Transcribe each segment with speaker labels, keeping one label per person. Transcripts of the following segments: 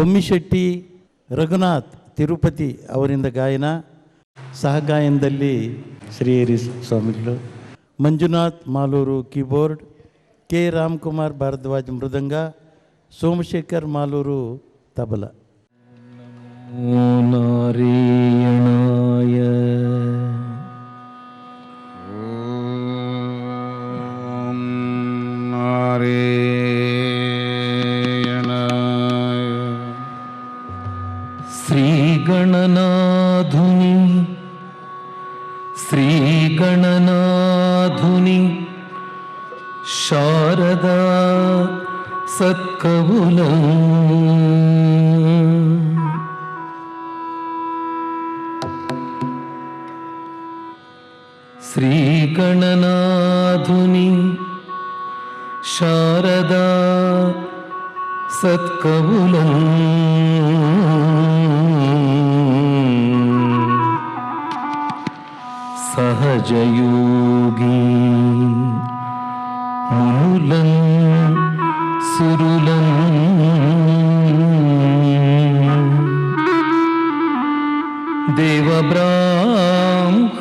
Speaker 1: ಬೊಮ್ಮಿಶೆಟ್ಟಿ ರಘುನಾಥ್ ತಿರುಪತಿ ಅವರಿಂದ ಗಾಯನ. ಸಹಗಾಯನದಲ್ಲಿ ಶ್ರೀಹರಿ ಸ್ವಾಮಿಗಳು. ಮಂಜುನಾಥ್ ಮಾಲೂರು ಕೀಬೋರ್ಡ್. ಕೆ ರಾಮ್ಕುಮಾರ್ ಭಾರದ್ವಾಜ್ ಮೃದಂಗ. ಸೋಮಶೇಖರ್ ಮಾಲೂರು ತಬಲ.
Speaker 2: ನಾರಾಯಣಾಯ. శారదా సత్కవులం శ్రీగణనాధుని శారదా సత్కవులం సహజయోగి మునులం సురులం.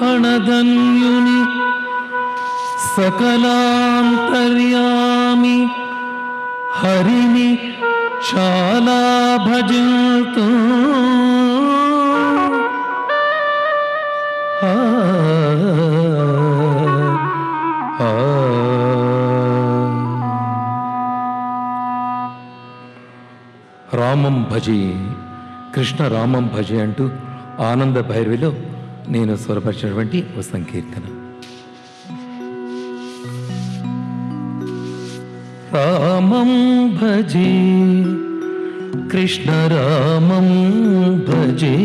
Speaker 2: దేవబ్రాహ్మణధన్యుని సకలాంతర్యామి హరిని చాలా భజంతు భజే కృష్ణ రామం భజి అంటూ ఆనంద భైరవిలో నేను స్వరపరిచినటువంటి ఓ సంకీర్తన. రామం భజే కృష్ణ రామం భజే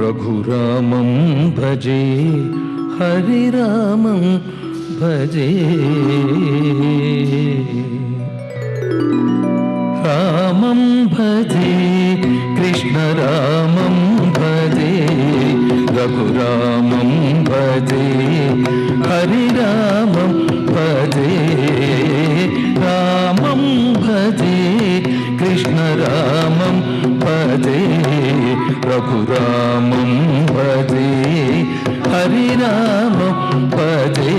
Speaker 2: రఘురామం భజే హరిరామం భజే. ராமம் பஜே கிருஷ்ண ராமம் பஜே ரகுராமம் பஜே ஹரிராமம் பஜே ராமம் பஜே கிருஷ்ண ராமம் பஜே ரகுராமம் பஜே ஹரிராமம் பஜே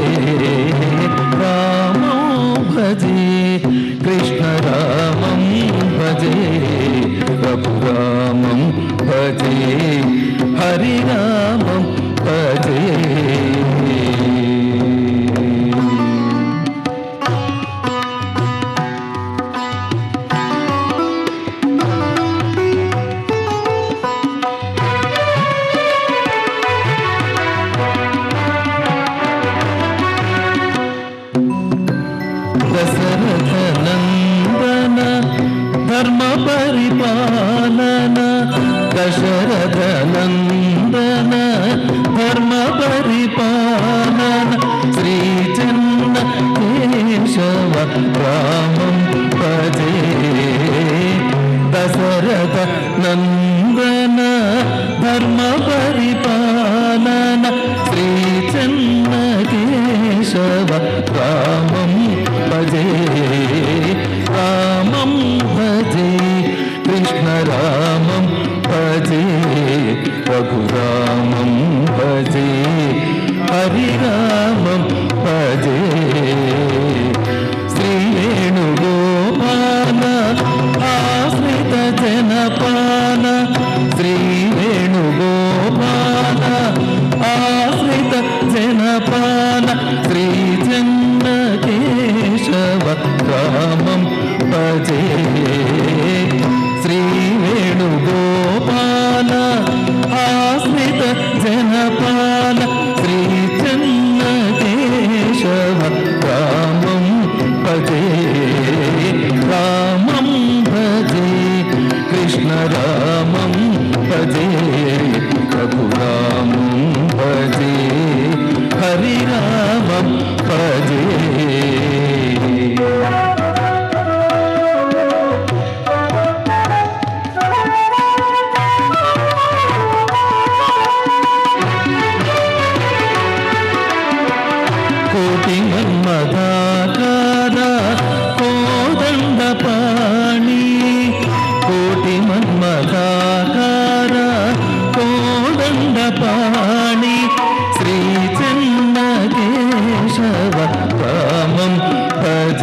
Speaker 2: హరిరామం భజే దశరథ నందన ధర్మ పరిపాలన దశరథ నందన ధర్మ పరిపాలన శ్రీ చన్న కేశవ రామం భజే దశరథ నందన శ్రీ వేణుగోపాల ఆశ్రిత జనపాల శ్రీ జన్న కేశవ రామం భజే. శ్రీ వేణుగోపాల ఆశ్రిత జనపాల హరిరామం కోటి మన్మధాకార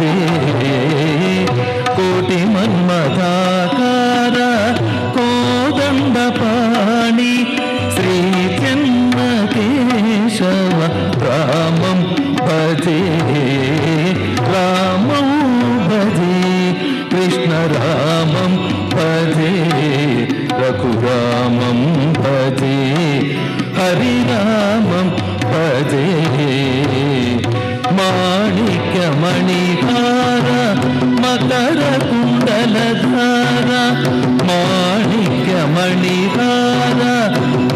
Speaker 2: రాజే కోటి మన్మధాకార కోదండ పాణి శ్రీ చెన్న కేశవ రామం భజే రామం భజే కృష్ణ రామ மாணிக்க மணிதார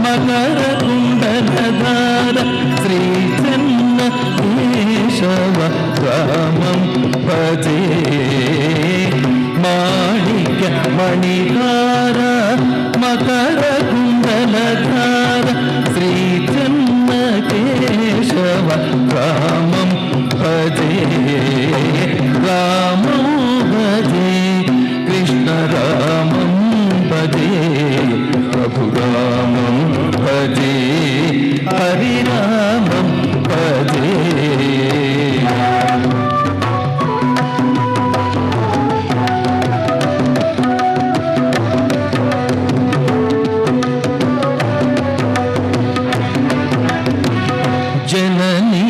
Speaker 2: மகர குண்டலதார ஸ்ரீ சென்ன கேசவ காமம் மாணிக்க மணிதார மகர குண்டலதார జననీ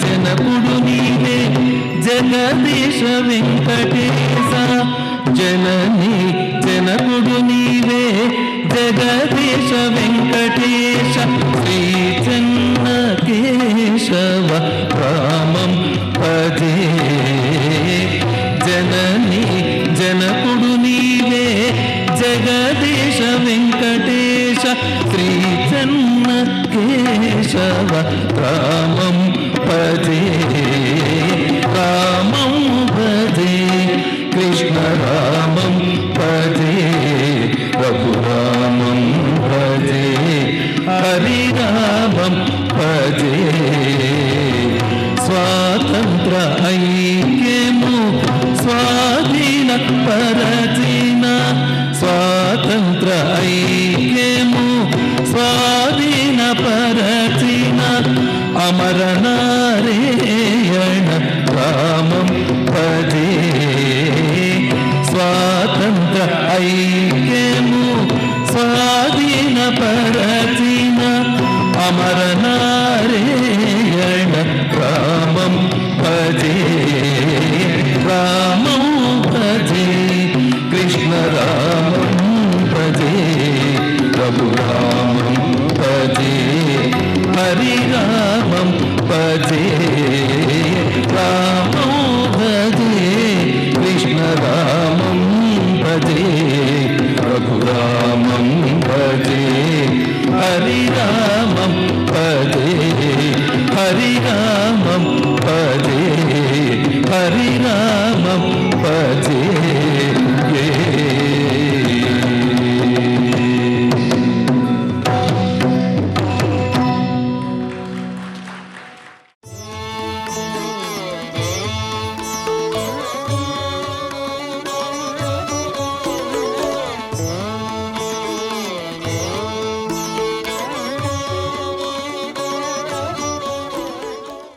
Speaker 2: జనపుడు నీవే జగదీశ వెంకటేశ. జననీ జనపుడు నీవే జగదీశ వెంకటేశ. శ్రీ చెన్న కేశవ స్వాధీన స్వాతంత్ర ఐక్యము స్వాధీన పరచిన అమర నారాయణ రామం పదే స్వాతంత్ర ఐక్యము స్వాధీన పరచిన అమర